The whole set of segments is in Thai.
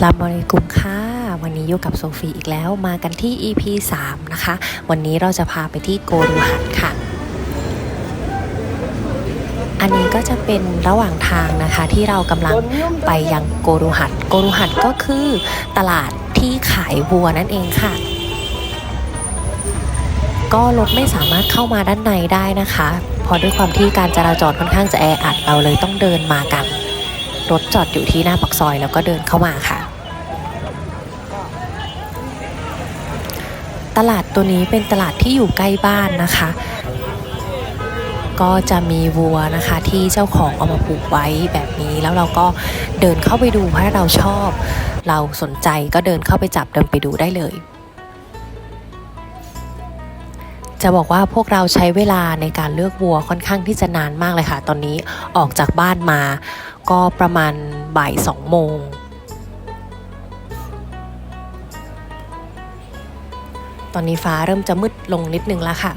สลามอะลัยกุมค่ะ วันนี้อยู่กับโซฟีอีกแล้วมากันที่ EP 3 นะคะ วันนี้เราจะพาไปที่โกรูหัดค่ะ อันนี้ก็จะเป็นระหว่างทางนะคะที่เรากำลังไปยังโกรูหัดโกรูหัดก็คือตลาดที่ขายวัวนั่นเองค่ะ ก็รถไม่สามารถเข้ามาด้านในได้นะคะเพราะด้วยความที่การจราจรค่อนข้างจะแออัดเราเลยต้องเดินมากันรถจอดอยู่ที่หน้าปักซอยแล้วก็เดินเข้ามาค่ะ ตลาดตัวนี้เป็นตลาดที่อยู่ใกล้บ้านนะคะ ก็จะมีวัวนะคะที่เจ้าของเอามาปลูกไว้แบบนี้ แล้วเราก็เดินเข้าไปดูเพราะเราชอบ เราสนใจก็เดินเข้าไปจับเดินไปดูได้เลย จะบอกว่าพวกเราใช้เวลาในการเลือกวัวค่อนข้างที่จะนานมากเลยค่ะ ตอนนี้ออกจากบ้านมา ก็ประมาณบ่ายสองโมง ตอนนี้ฟ้าเริ่มจะมืดลงนิดนึงแล้วค่ะ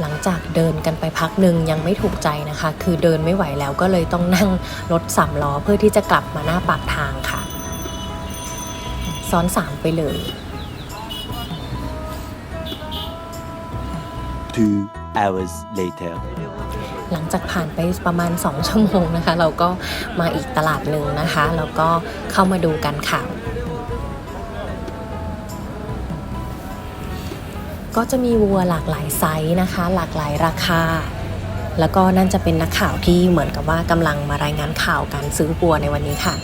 หลังจากเดินกันไปพักหนึ่งยังไม่ถูกใจนะคะ คือเดินไม่ไหวแล้วก็เลยต้องนั่งรถสามล้อเพื่อที่จะกลับมาหน้าปากทางค่ะ ซ้อนสามไปเลย Two hours later. หลังจากผ่านไปประมาณ 2 ชั่วโมงนะคะ เราก็มาอีกตลาดหนึ่งนะคะ แล้วก็เข้ามาดูกันค่ะ ก็จะมีวัวหลากหลายไซส์นะคะ หลากหลายราคา แล้วก็นั่นจะเป็นนักข่าวที่เหมือนกับว่ากำลังมารายงานข่าวการซื้อวัวในวันนี้ค่ะ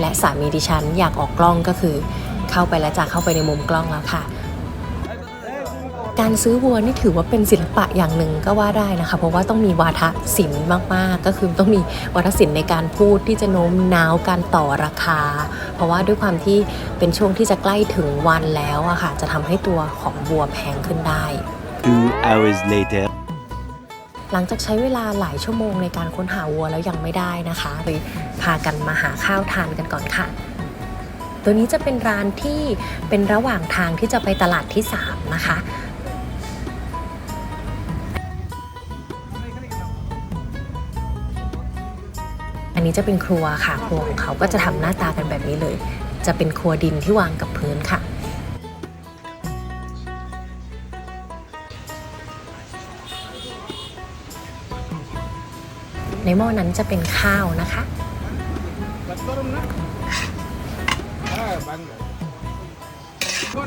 และสามีดิฉันอยากออกกล้องก็คือ เข้าไปแล้วจะเข้าไปในมุมกล้องแล้วค่ะ การซื้อวัวนี่ถือว่าเป็นศิลปะอย่างหนึ่งก็ว่าได้นะคะ เพราะว่าต้องมีวาทศิลป์มากๆ ก็คือต้องมีวาทศิลป์ในการพูดที่จะโน้มน้าวการต่อราคา เพราะว่าด้วยความที่เป็นช่วงที่จะใกล้ถึงวันแล้วอะค่ะจะทำให้ตัวของวัวแพงขึ้นได้ Two hours later. หลังจากใช้เวลาหลายชั่วโมงในการค้นหาวัวแล้วยังไม่ได้นะคะเลยพากันมาหาข้าวทานกันก่อนค่ะ ตัวนี้จะเป็นร้านที่เป็นระหว่างทางที่จะไปตลาดที่ 3 นะคะ อันนี้จะเป็นครัวค่ะ ครัวของเขาก็จะทำหน้าตากันแบบนี้เลย จะเป็นครัวดินที่วางกับพื้นค่ะในหม้อนั้นจะเป็นข้าวนะคะ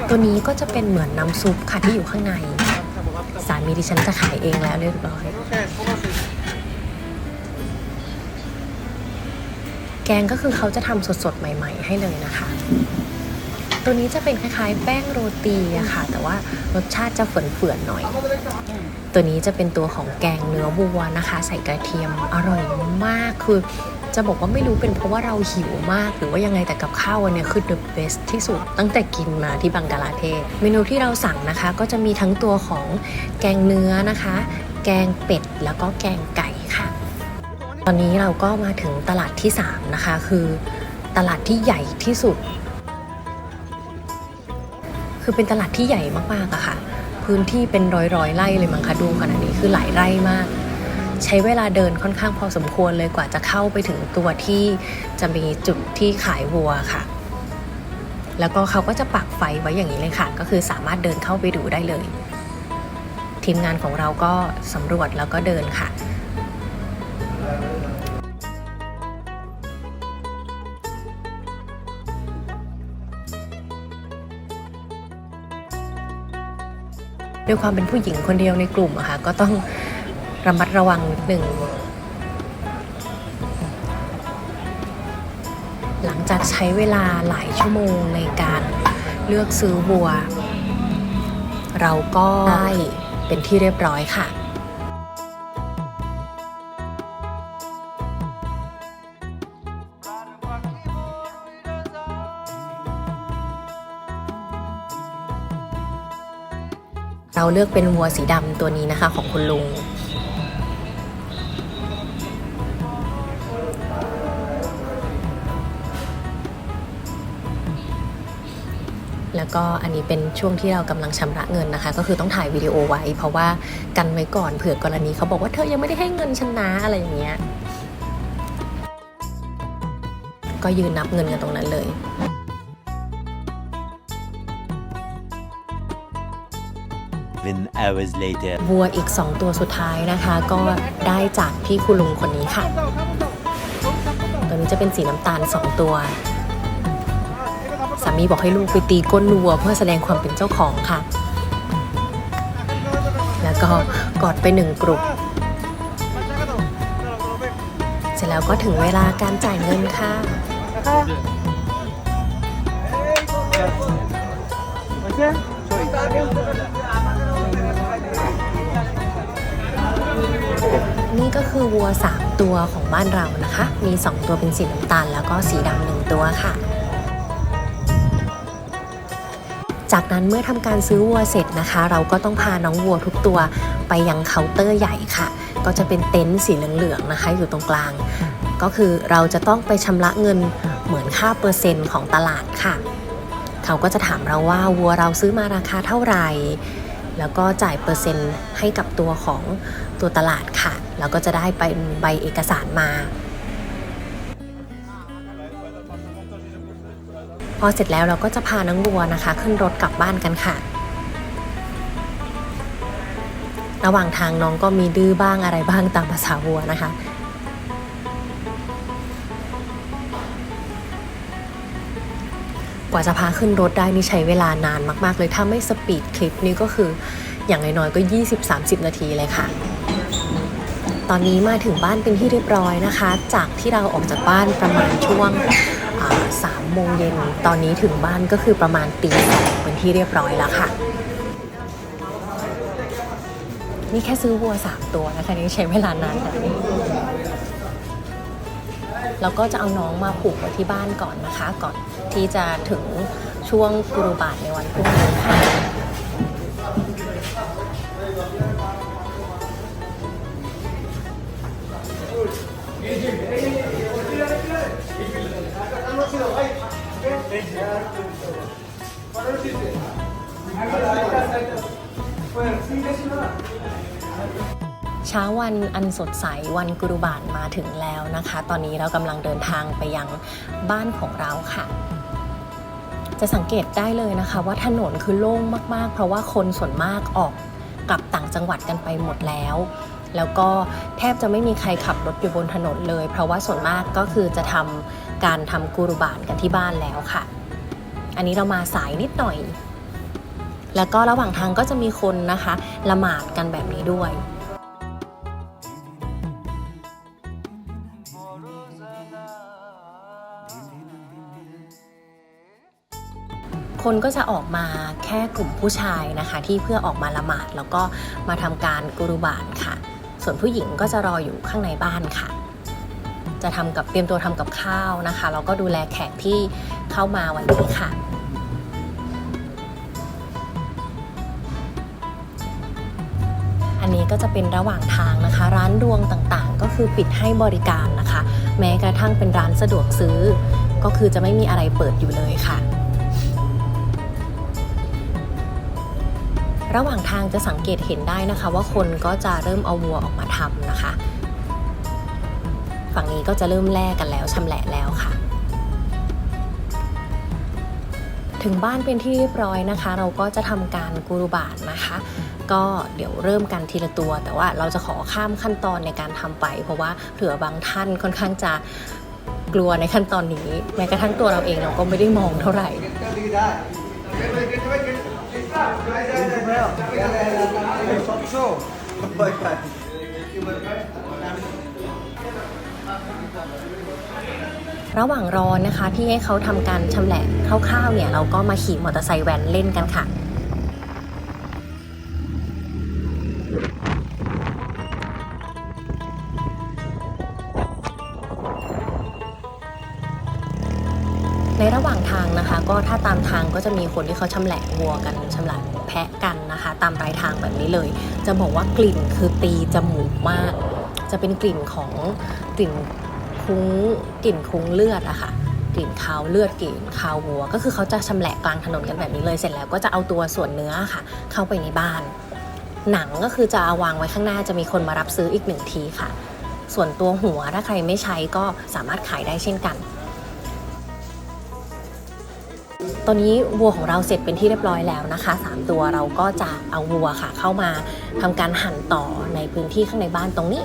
ตัวนี้ก็จะเป็นเหมือนน้ำซุปค่ะที่อยู่ข้างใน สามีดิฉันจะขายเองแล้วเรียบร้อย กงก็คือเขาจะทำสดๆ ใหม่ ๆ ให้เลยนะคะ ตัวนี้จะเป็นคล้ายๆ แป้งโรตีอะค่ะ แต่ว่ารสชาติจะเฝื่อนๆหน่อย ตัวนี้จะเป็นตัวของแกงเนื้อวัวนะคะ ใส่กระเทียมอร่อยมากคือจะบอกว่าไม่รู้เป็นเพราะว่าเราหิวมาก หรือว่ายังไงแต่กับข้าววันเนี้ยคือ the best ที่สุดตั้งแต่กินมาที่บังกลาเทศ เมนูที่เราสั่งนะคะ ก็จะมีทั้งตัวของแกงเนื้อนะคะ แกงเป็ดแล้วก็แกงไก่ค่ะ ตอนนี้เราก็มาถึงตลาดที่ 3 นะคะ คือตลาดที่ใหญ่ที่สุด คือเป็นตลาดที่ใหญ่มากๆอะค่ะ พื้นที่เป็นร้อยร้อยๆไร่เลยมั้งคะดูขนาดนี้คือหลายไร่มาก ใช้เวลาเดินค่อนข้างพอสมควรเลยกว่าจะเข้าไปถึงตัวที่จะมีจุดที่ขายวัวค่ะ แล้วก็เขาก็จะปักไฟไว้อย่างนี้เลยค่ะ ก็คือสามารถเดินเข้าไปดูได้เลย ทีมงานของเราก็สำรวจแล้วก็เดินค่ะ ด้วยความเป็นผู้หญิงคนเดียวในกลุ่มอะค่ะก็ต้องระมัดระวังนิดหนึ่งหลังจากใช้เวลาหลายชั่วโมงในการเลือกซื้อวัว เราก็ได้เป็นที่เรียบร้อยค่ะ เราเลือกเป็นวัวสีดำตัวนี้นะคะของคุณลุงตก็อันนี้เป็นช่วงที่เรากำลังชำระเงินนะคะ ก็คือต้องถ่ายวิดีโอไว้ เพราะว่ากันไว้ก่อนเผื่อกรณีเขาบอกว่าเธอยังไม่ได้ให้เงินฉันนะอะไรอย่างเงี้ย ก็ยืนนับเงินกันตรงนั้นเลย Seven hours later. วัวอีก 2 ตัวสุดท้ายนะคะ ก็ได้จากพี่คุณลุงคนนี้ค่ะ ตัวนี้จะเป็นสีน้ำตาล 2 ตัว สามีบอกให้ลูกไปตีก้นวัวเพื่อแสดงความเป็นเจ้าของค่ะ แล้วก็กอดไปหนึ่งกลุ่มเสร็จแล้วก็ถึงเวลาการจ่ายเงินค่ะ นี่ก็คือวัว 3 ตัวของบ้านเรานะคะ มี 2 ตัวเป็นสีน้ำตาล แล้วก็สีดำหนึ่งตัวค่ะ จากนั้นเมื่อทำการซื้อวัวเสร็จนะคะ เราก็ต้องพาน้องวัวทุกตัวไปยังเคาน์เตอร์ใหญ่ค่ะ ก็จะเป็นเต็นท์สีเหลืองๆนะคะ อยู่ตรงกลาง ก็คือเราจะต้องไปชำระเงินเหมือนค่าเปอร์เซ็นต์ของตลาดค่ะ เขาก็จะถามเราว่าวัวเราซื้อมาราคาเท่าไหร่แล้วก็จ่ายเปอร์เซ็นต์ให้กับตัวของ ตัวตลาดค่ะ แล้วก็จะได้เป็นใบเอกสารมา พอเสร็จแล้วเราก็จะพาน้องวัวนะคะ ขึ้นรถกลับบ้านกันค่ะ ระหว่างทางน้องก็มีดื้อบ้างอะไรบ้างตามภาษาวัวนะคะกว่าจะพาขึ้นรถได้นี่ใช้เวลานานมาก ๆ เลย ถ้าไม่สปีดคลิปนี่ก็คืออย่างน้อยๆก็ 20-30 นาทีเลยค่ะ ตอนนี้มาถึงบ้านเป็นที่เรียบร้อยนะคะ จากที่เราออกจากบ้านประมาณช่วงสามโมงเย็นตอนนี้ถึงบ้านก็คือประมาณตีสองเป็นที่เรียบร้อยแล้วค่ะ นี่แค่ซื้อวัวสามตัวนะคะนี่ใช้เวลานานแบบนี้เราก็จะเอาน้องมาผูกไว้ที่บ้านก่อนนะคะ ก่อนที่จะถึงช่วงกุรุบาทในวันพรุ่งนี้ค่ะ เช้าวันอันสดใสวันกุรุบาทมาถึงแล้วนะคะ ตอนนี้เรากำลังเดินทางไปยังบ้านของเราค่ะ จะสังเกตได้เลยนะคะ ว่าถนนคือโล่งมากๆ เพราะว่าคนส่วนมากออกกลับต่างจังหวัดกันไปหมดแล้ว แล้วก็แทบจะไม่มีใครขับรถอยู่บนถนนเลย เพราะว่าส่วนมากก็คือจะทำการทำกุรุบาทกันที่บ้านแล้วค่ะ อันนี้เรามาสายนิดหน่อย แล้วก็ระหว่างทางก็จะมีคนนะคะละหมาดกันแบบนี้ด้วยคนก็จะออกมาแค่กลุ่มผู้ชายนะคะ ที่เพื่อออกมาละหมาดแล้วก็มาทำการกุรุบาตค่ะ ส่วนผู้หญิงก็จะรออยู่ข้างในบ้านค่ะ จะทำกับเตรียมตัวทำกับข้าวนะคะแล้วก็ดูแลแขกที่เข้ามาวันนี้ค่ะอันนี้ก็จะเป็นระหว่างทางนะคะ ร้านรวงต่างๆ ก็คือปิดให้บริการนะคะ แม้กระทั่งเป็นร้านสะดวกซื้อ ก็คือจะไม่มีอะไรเปิดอยู่เลยค่ะ ระหว่างทางจะสังเกตเห็นได้นะคะ ว่าคนก็จะเริ่มเอาวัวออกมาทำนะคะ ฝั่งนี้ก็จะเริ่มแลกกันแล้วชำแหละแล้วค่ะถึงบ้านเป็นที่เรียบร้อยนะคะ เราก็จะทำการกุรุบาทนะคะ ก็เดี๋ยวเริ่มกันทีละตัว แต่ว่าเราจะขอข้ามขั้นตอนในการทำไป เพราะว่าเผื่อบางท่านค่อนข้างจะกลัวในขั้นตอนนี้ แม้กระทั่งตัวเราเองเราก็ไม่ได้มองเท่าไหร่ ระหว่างรอนะคะที่ให้เขาทำการชำแหละคร่าวๆเนี่ยเราก็มาขี่มอเตอร์ไซค์แว้นเล่นกันค่ะ ก็จะมีคนที่เขาชำแหละวัวกันชำแหละแพะกันนะคะ ตามปลายทางแบบนี้เลย จะบอกว่ากลิ่นคือตีจมูกมาก จะเป็นกลิ่นของกลิ่นคุ้งกลิ่นคุ้งเลือดอะค่ะกลิ่นคาวเลือดกลิ่นคาววัว ก็คือเขาจะชำแหละกลางถนนกันแบบนี้เลยเสร็จแล้วก็จะเอาตัวส่วนเนื้อค่ะ เข้าไปในบ้าน หนังก็คือจะเอาวางไว้ข้างหน้าจะมีคนมารับซื้ออีกหนึ่งทีค่ะ ส่วนตัวหัวถ้าใครไม่ใช้ก็สามารถขายได้เช่นกัน ตอนนี้วัวของเราเสร็จเป็นที่เรียบร้อยแล้วนะคะสามตัวเราก็จะเอาวัวค่ะเข้ามาทำการหั่นต่อในพื้นที่ข้างในบ้านตรงนี้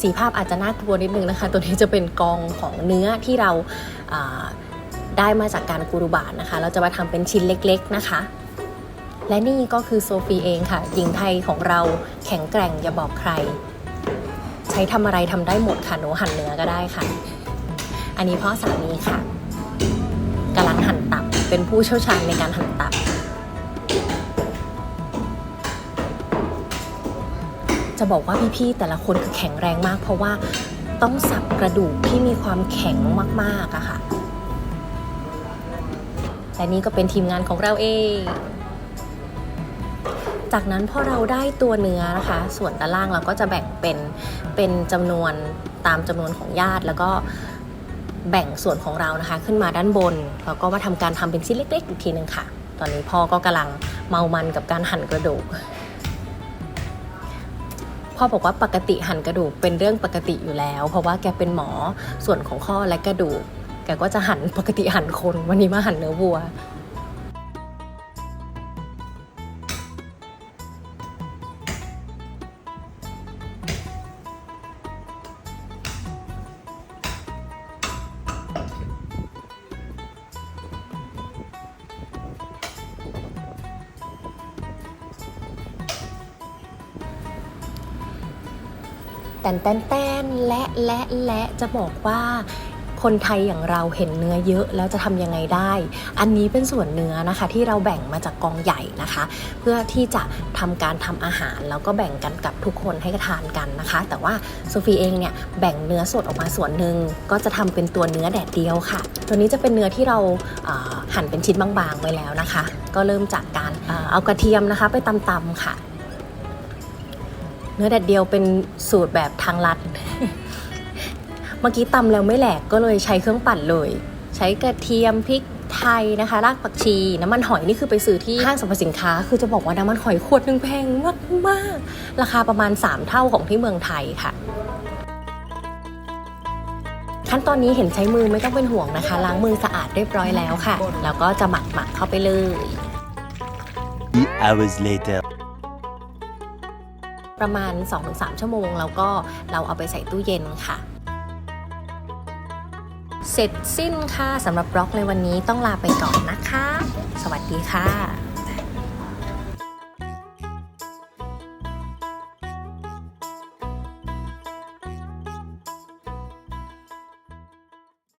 สีภาพอาจจะน่ากลัวนิดนึงนะคะ ตัวนี้จะเป็นกองของเนื้อที่เราาได้มาจากการกูรุบาตนะคะ เราจะมาทำเป็นชิ้นเล็กๆนะคะและนี่ก็คือโซฟีเองค่ะ หญิงไทยของเราแข็งแกร่งอย่าบอกใคร ใช้ทำอะไรทำได้หมดค่ะ หนูหั่นเนื้อก็ได้ค่ะ อันนี้พ่อสามีค่ะกำลังหั่นตับ เป็นผู้เชี่ยวชาญในการหั่นตับ จะบอกว่าพี่ๆแต่ละคนคือแข็งแรงมาก เพราะว่าต้องสับกระดูกที่มีความแข็งมากๆอะค่ะและนี่ก็เป็นทีมงานของเราเอง จากนั้นพอเราได้ตัวเนื้อนะคะ ส่วนด้านล่างเราก็จะแบ่งเป็นเป็นจำนวนตามจำนวนของญาติแล้วก็ แบ่งส่วนของเรานะคะ ขึ้นมาด้านบน แล้วก็มาทำการทำเป็นชิ้นเล็กๆอีกทีหนึ่งค่ะ ตอนนี้พ่อก็กำลังเมามันกับการหั่นกระดูกพ่อบอกว่าปกติหั่นกระดูกเป็นเรื่องปกติอยู่แล้ว เพราะว่าแกเป็นหมอส่วนของข้อและกระดูกแกก็จะหั่นปกติหั่นคนวันนี้มาหั่นเนื้อวัว นแตนแตนและและและจะบอกว่าคนไทยอย่างเราเห็นเนื้อเยอะแล้วจะทำยังไงได้ อันนี้เป็นส่วนเนื้อนะคะที่เราแบ่งมาจากกองใหญ่นะคะ เพื่อที่จะทำการทำอาหารแล้วก็แบ่งกันกับทุกคนให้ทานกันนะคะ แต่ว่าโซฟีเองเนี่ยแบ่งเนื้อสดออกมาส่วนหนึ่งก็จะทำเป็นตัวเนื้อแดดเดียวค่ะ ตัวนี้จะเป็นเนื้อที่เราอ่าหั่นเป็นชิ้นบางๆไว้แล้วนะคะ ก็เริ่มจากการเอากระเทียมนะคะ ไปตำๆค่ะ นื้อแดดเดียวเป็นสูตรแบบทางลัด เมื่อกี้ตำแล้วไม่แหลกก็เลยใช้เครื่องปั่นเลย ใช้กระเทียมพริกไทยนะคะ รากผักชี น้ำมันหอยนี่คือไปซื้อที่ห้างสรรพสินค้า คือจะบอกว่าน้ำมันหอยขวดนึงแพงมากๆ ราคาประมาณ 3 เท่าของที่เมืองไทยค่ะขั้นตอนนี้เห็นใช้มือไม่ต้องเป็นห่วงนะคะ ล้างมือสะอาดเรียบร้อยแล้วค่ะ แล้วก็จะหมักหมักเข้าไปเลย hours later. ประมาณ 2-3 ชั่วโมง แล้วก็เราเอาไปใส่ตู้เย็นค่ะเสร็จสิ้นค่ะสำหรับบล็อกในวันนี้ต้องลาไปก่อนนะคะ สวัสดีค่ะ